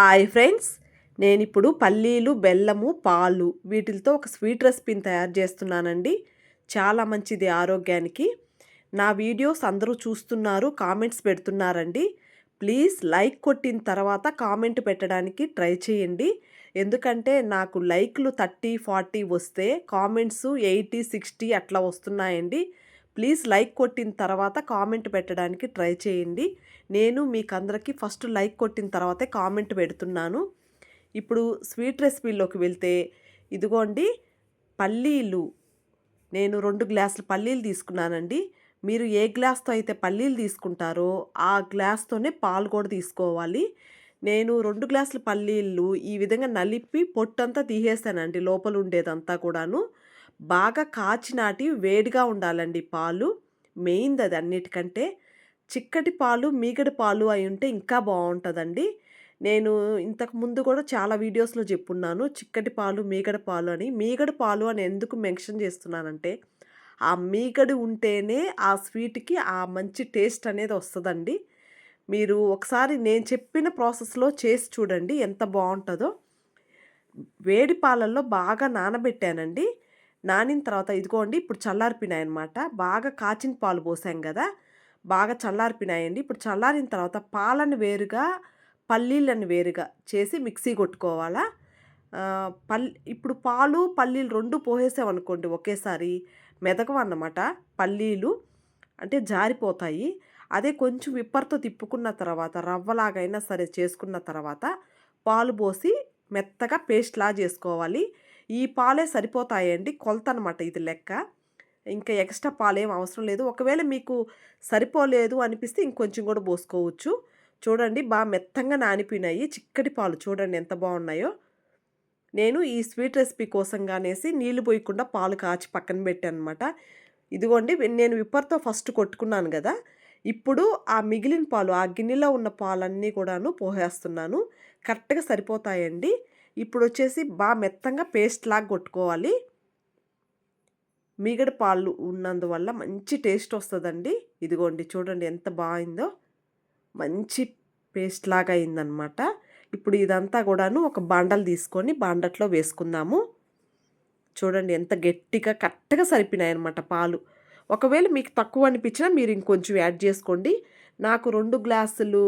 Hi friends నేను ఇప్పుడు పల్లీలు బెల్లము పాలు వీటితో ఒక స్వీట్ రెసిపీని తయారు చేస్తున్నానండి. చాలా మంచిది ఆరోగ్యానికి. నా వీడియోస్ అందరూ చూస్తున్నారు కామెంట్స్ పెడుతున్నారండి. ప్లీజ్ లైక్ కొట్టిన తర్వాత కామెంట్ పెట్టడానికి ట్రై చేయండి. ఎందుకంటే నాకు లైక్లు థర్టీ ఫార్టీ వస్తే కామెంట్స్ ఎయిటీ సిక్స్టీ అట్లా వస్తున్నాయండి. ప్లీజ్ లైక్ కొట్టిన తర్వాత కామెంట్ పెట్టడానికి ట్రై చేయండి. నేను మీకు అందరికీ ఫస్ట్ లైక్ కొట్టిన తర్వాతే కామెంట్ పెడుతున్నాను. ఇప్పుడు స్వీట్ రెసిపీలోకి వెళ్తే ఇదిగోండి పల్లీలు. నేను రెండు గ్లాసులు పల్లీలు తీసుకున్నానండి. మీరు ఏ గ్లాస్తో అయితే పల్లీలు తీసుకుంటారో ఆ గ్లాస్తోనే పాలు కూడా తీసుకోవాలి. నేను రెండు గ్లాసుల పల్లీలు ఈ విధంగా నలిపి పొట్టంతా తీసేసానండి లోపల ఉండేదంతా కూడాను. బాగా కాచినాటి వేడిగా ఉండాలండి పాలు. మెయిన్ది అది అన్నిటికంటే చిక్కటి పాలు మీగడి పాలు అయి ఉంటే ఇంకా బాగుంటుందండి. నేను ఇంతకు ముందు కూడా చాలా వీడియోస్లో చెప్పున్నాను చిక్కటి పాలు మీగడి పాలు అని. మీగడి పాలు అని ఎందుకు మెన్షన్ చేస్తున్నానంటే ఆ మీగడి ఉంటేనే ఆ స్వీట్కి ఆ మంచి టేస్ట్ అనేది వస్తుందండి. మీరు ఒకసారి నేను చెప్పిన ప్రాసెస్లో చేసి చూడండి ఎంత బాగుంటుందో. వేడి పాలల్లో బాగా నానబెట్టానండి. నానిన తర్వాత ఇదిగోండి ఇప్పుడు చల్లారిపినాయి అనమాట బాగా కాచిన పాలు పోసాం కదా బాగా చల్లారిపినాయండి ఇప్పుడు చల్లారిన తర్వాత పాలను వేరుగా పల్లీలను వేరుగా చేసి మిక్సీ కొట్టుకోవాలా? పల్ ఇప్పుడు పాలు పల్లీలు రెండు పోసేసామనుకోండి ఒకేసారి మెదకవన్నమాట పల్లీలు అంటే జారిపోతాయి. అదే కొంచెం విప్పర్తో తిప్పుకున్న తర్వాత రవ్వలాగైనా సరే చేసుకున్న తర్వాత పాలు పోసి మెత్తగా పేస్ట్లా చేసుకోవాలి. ఈ పాలే సరిపోతాయండి కొలత అనమాట ఇది లెక్క. ఇంకా ఎక్స్ట్రా పాలు ఏం అవసరం లేదు. ఒకవేళ మీకు సరిపోలేదు అనిపిస్తే ఇంకొంచెం కూడా పోసుకోవచ్చు. చూడండి బాగా మెత్తంగా నానిపోయినాయి. చిక్కటి పాలు చూడండి ఎంత బాగున్నాయో. నేను ఈ స్వీట్ రెసిపీ కోసం కానేసి నీళ్ళు పోయకుండా పాలు కాచి పక్కన పెట్టాను అనమాట ఇదిగోండి నేను విప్పర్తో ఫస్ట్ కొట్టుకున్నాను కదా. ఇప్పుడు ఆ మిగిలిన పాలు ఆ గిన్నెలో ఉన్న పాలన్నీ కూడాను పోసేస్తున్నాను. కరెక్ట్గా సరిపోతాయండి. ఇప్పుడు వచ్చేసి బాగా మెత్తంగా పేస్ట్ లాగా కొట్టుకోవాలి. మీగడ పాలు ఉన్నందువల్ల మంచి టేస్ట్ వస్తుందండి. ఇదిగోండి చూడండి ఎంత బాగుందో. మంచి పేస్ట్ లాగా అయిందనమాట. ఇప్పుడు ఇదంతా కూడాను ఒక బాండలు తీసుకొని బాండట్లో వేసుకుందాము. చూడండి ఎంత గట్టిగా కరెక్ట్గా సరిపోయినాయి అనమాట పాలు. ఒకవేళ మీకు తక్కువ అనిపించినా మీరు ఇంకొంచెం యాడ్ చేసుకోండి. నాకు రెండు గ్లాసులు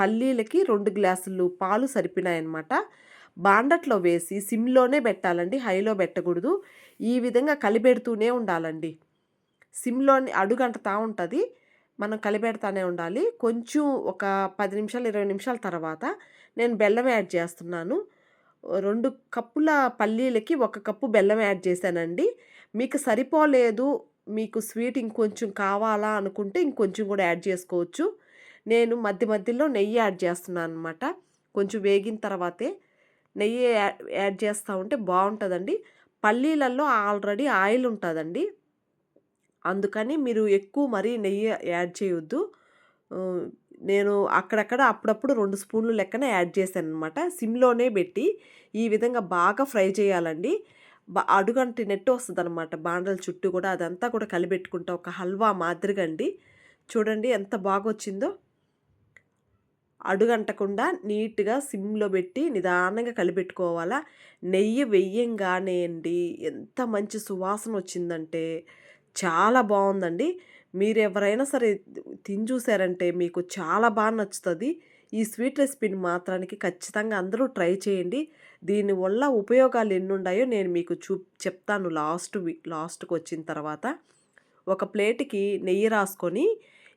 పల్లీలకి రెండు గ్లాసులు పాలు సరిపోయినాయన్నమాట. బాండట్లో వేసి సిమ్లోనే పెట్టాలండి హైలో పెట్టకూడదు. ఈ విధంగా కలిపెడుతూనే ఉండాలండి. సిమ్లోని అడుగంటతా ఉంటుంది మనం కలిపెడతానే ఉండాలి. కొంచెం ఒక పది నిమిషాలు ఇరవై నిమిషాల తర్వాత నేను బెల్లం యాడ్ చేస్తున్నాను. రెండు కప్పుల పల్లీలకి ఒక కప్పు బెల్లం యాడ్ చేశానండి. మీకు సరిపోలేదు మీకు స్వీట్ ఇంకొంచెం కావాలా అనుకుంటే ఇంకొంచెం కూడా యాడ్ చేసుకోవచ్చు. నేను మధ్య మధ్యలో నెయ్యి యాడ్ చేస్తున్నాను అనమాట కొంచెం వేగిన తర్వాతే నెయ్యి యాడ్ చేస్తూ ఉంటే బాగుంటుందండి. పల్లీలలో ఆల్రెడీ ఆయిల్ ఉంటుందండి. అందుకని మీరు ఎక్కువ మరీ నెయ్యి యాడ్ చేయొద్దు. నేను అక్కడక్కడ అప్పుడప్పుడు రెండు స్పూన్లు లెక్కన యాడ్ చేశాను అనమాట సిమ్లోనే పెట్టి ఈ విధంగా బాగా ఫ్రై చేయాలండి. అడుగంటి నెట్టు వస్తుంది అనమాట బాండల చుట్టూ కూడా అదంతా కూడా కలిపెట్టుకుంటా ఒక హల్వా మాదిరిగా అండి. చూడండి ఎంత బాగా వచ్చిందో అడుగంటకుండా నీట్గా సిమ్లో పెట్టి నిదానంగా కలిపెట్టుకోవాలా. నెయ్యి వెయ్యంగానే అండి. ఎంత మంచి సువాసన వచ్చిందంటే. చాలా బాగుందండి మీరు ఎవరైనా సరే తిని చూసారంటే మీకు చాలా బాగా నచ్చుతుంది. ఈ స్వీట్ రెసిపీని మాత్రానికి ఖచ్చితంగా అందరూ ట్రై చేయండి. దీనివల్ల ఉపయోగాలు ఎన్ని నేను మీకు చూ చెప్తాను లాస్ట్ లాస్ట్కి వచ్చిన తర్వాత. ఒక ప్లేట్కి నెయ్యి రాసుకొని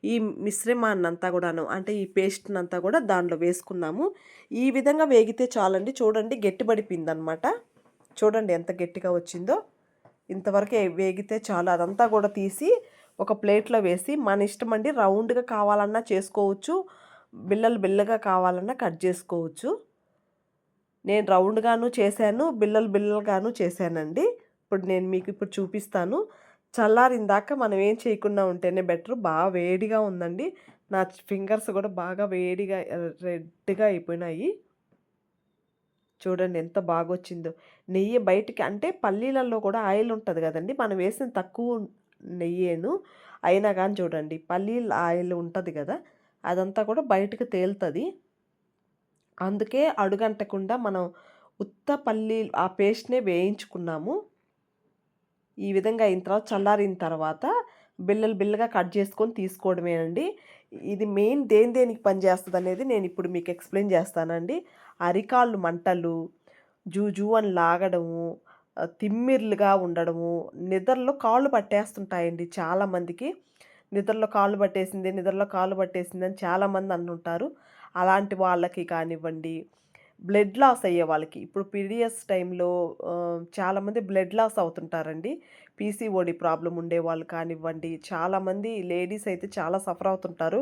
ఈ మిశ్రమాన్ని అంతా కూడాను అంటే ఈ పేస్ట్ని అంతా కూడా దాంట్లో వేసుకున్నాము ఈ విధంగా వేగితే చాలండి. చూడండి గట్టిపడిపోయిందనమాట చూడండి ఎంత గట్టిగా వచ్చిందో. ఇంతవరకు వేగితే చాలు. అదంతా కూడా తీసి ఒక ప్లేట్లో వేసి మన ఇష్టం అండి రౌండ్గా కావాలన్నా చేసుకోవచ్చు. బిల్లలు బిల్లగా కావాలన్నా కట్ చేసుకోవచ్చు. నేను రౌండ్గాను చేశాను బిల్లలు బిల్లలుగాను చేశానండి. ఇప్పుడు నేను మీకు ఇప్పుడు చూపిస్తాను. చల్లారిందాక మనం ఏం చేయకుండా ఉంటేనే బెటర్. బాగా వేడిగా ఉందండి. నా ఫింగర్స్ కూడా బాగా వేడిగా రెడ్గా అయిపోయినాయి. చూడండి ఎంత బాగా వచ్చిందో నెయ్యి బయటికి అంటే పల్లీలలో కూడా ఆయిల్ ఉంటుంది కదండి. మనం వేసిన తక్కువ నెయ్యేను. అయినా కానీ చూడండి పల్లీల ఆయిల్ ఉంటుంది కదా. అదంతా కూడా బయటకు తేలుతుంది అందుకే అడుగంటకుండా మనం ఉత్త పల్లి ఆ పేస్ట్‌నే వేయించుకున్నాము. ఈ విధంగా అయిన తర్వాత చల్లారిన తర్వాత బిల్లలు బిల్లగా కట్ చేసుకొని తీసుకోవడమేనండి. ఇది మెయిన్ దేని దేనికి పనిచేస్తదనేది నేనిప్పుడు మీకు ఎక్స్‌ప్లెయిన్ చేస్తానండి. అరికాళ్ళు మంటలు, జూ అని లాగడము, తిమ్మిర్లుగా ఉండడము, నిద్రలో కాళ్ళు పట్టేస్తుంటాయండి చాలామందికి. నిద్రలో కాళ్ళు పట్టేసింది, నిద్రలో కాళ్ళు పట్టేసిందని చాలామంది అంటుంటారు. అలాంటి వాళ్ళకి కానివ్వండి, బ్లడ్ లాస్ అయ్యే వాళ్ళకి ఇప్పుడు పీరియడ్స్ టైంలో చాలామంది బ్లడ్ లాస్ అవుతుంటారండి. పీసీఓడి ప్రాబ్లమ్ ఉండేవాళ్ళు కానివ్వండి, చాలామంది లేడీస్ అయితే చాలా సఫర్ అవుతుంటారు.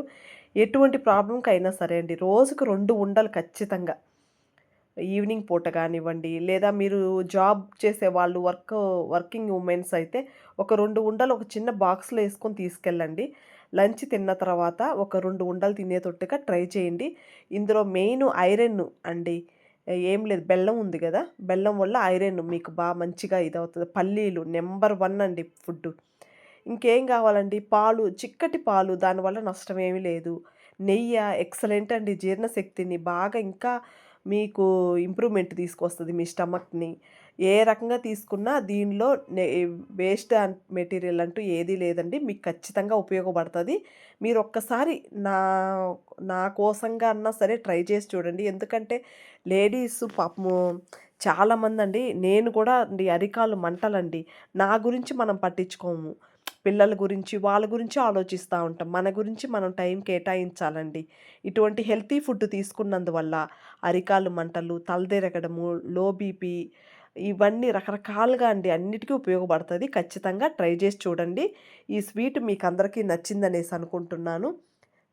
ఎటువంటి ప్రాబ్లమ్‌కైనా సరే అండి, రోజుకు రెండు ఉండలు ఖచ్చితంగా. ఈవినింగ్ పూట కానివ్వండి, లేదా మీరు జాబ్ చేసే వాళ్ళు వర్క్ వర్కింగ్ ఉమెన్స్ అయితే ఒక రెండు ఉండలు ఒక చిన్న బాక్స్‌లో వేసుకొని తీసుకెళ్ళండి. లంచ్ తిన్న తర్వాత ఒక రెండు ఉండలు తినేటట్టుగా ట్రై చేయండి. ఇందులో మెయిన్ ఐరన్ అండి. ఏం లేదు బెల్లం ఉంది కదా బెల్లం వల్ల ఐరన్ మీకు బాగా మంచిగా ఇదవుతుంది పల్లీలు నెంబర్ వన్ అండి ఫుడ్డు. ఇంకేం కావాలండి పాలు, చిక్కటి పాలు దానివల్ల నష్టం ఏమీ లేదు. నెయ్య ఎక్సలెంట్ అండి జీర్ణశక్తిని బాగా ఇంకా మీకు ఇంప్రూవ్‌మెంట్ తీసుకొస్తుంది మీ స్టమక్‌ని. ఏ రకంగా తీసుకున్నా దీనిలో వేస్ట్ మెటీరియల్ అంటూ ఏదీ లేదండి. మీకు ఖచ్చితంగా ఉపయోగపడుతుంది మీరు ఒక్కసారి నా నా కోసంగా అన్నా సరే ట్రై చేసి చూడండి. ఎందుకంటే లేడీస్ పాపము చాలామందండి నేను కూడా అండి అరికాలు మంటలండి. నా గురించి మనం పట్టించుకోము. పిల్లల గురించి, వాళ్ళ గురించి ఆలోచిస్తూ ఉంటాం. మన గురించి మనం టైం కేటాయించాలండి. ఇటువంటి హెల్తీ ఫుడ్ తీసుకున్నందువల్ల అరికాలు మంటలు, తలదెరగడము లో బీపీ ఇవన్నీ రకరకాలుగా అండి అన్నిటికీ ఉపయోగపడుతుంది ఖచ్చితంగా ట్రై చేసి చూడండి. ఈ స్వీట్ మీకు అందరికీ నచ్చిందనేసి అనుకుంటున్నాను.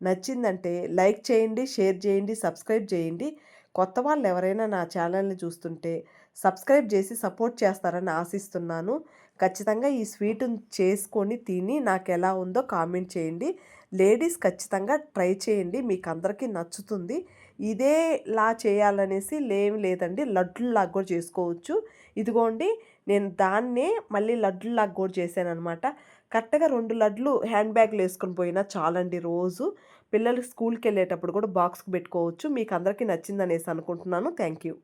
నచ్చిందంటే లైక్ చేయండి, షేర్ చేయండి, సబ్స్క్రైబ్ చేయండి. కొత్త వాళ్ళు ఎవరైనా నా ఛానల్‌ని చూస్తుంటే సబ్స్క్రైబ్ చేసి సపోర్ట్ చేస్తారని ఆశిస్తున్నాను. ఖచ్చితంగా ఈ స్వీటుని చేసుకొని తిని నాకు ఎలా ఉందో కామెంట్ చేయండి. లేడీస్ ఖచ్చితంగా ట్రై చేయండి. మీకు అందరికీ నచ్చుతుంది. ఇదేలా చేయాలనేసి లేమి లేదండి. లడ్డుల్లాగా కూడా చేసుకోవచ్చు. ఇదిగోండి నేను దాన్నే మళ్ళీ లడ్డుల్లాగా కూడా చేశాననమాట. కరెక్ట్‌గా రెండు లడ్లు హ్యాండ్ బ్యాగ్లు వేసుకొని పోయినా చాలండి రోజు. పిల్లలు స్కూల్‌కెళ్ళేటప్పుడు కూడా బాక్స్‌కి పెట్టుకోవచ్చు. మీకు అందరికీ నచ్చిందనేసి అనుకుంటున్నాను. Thank you.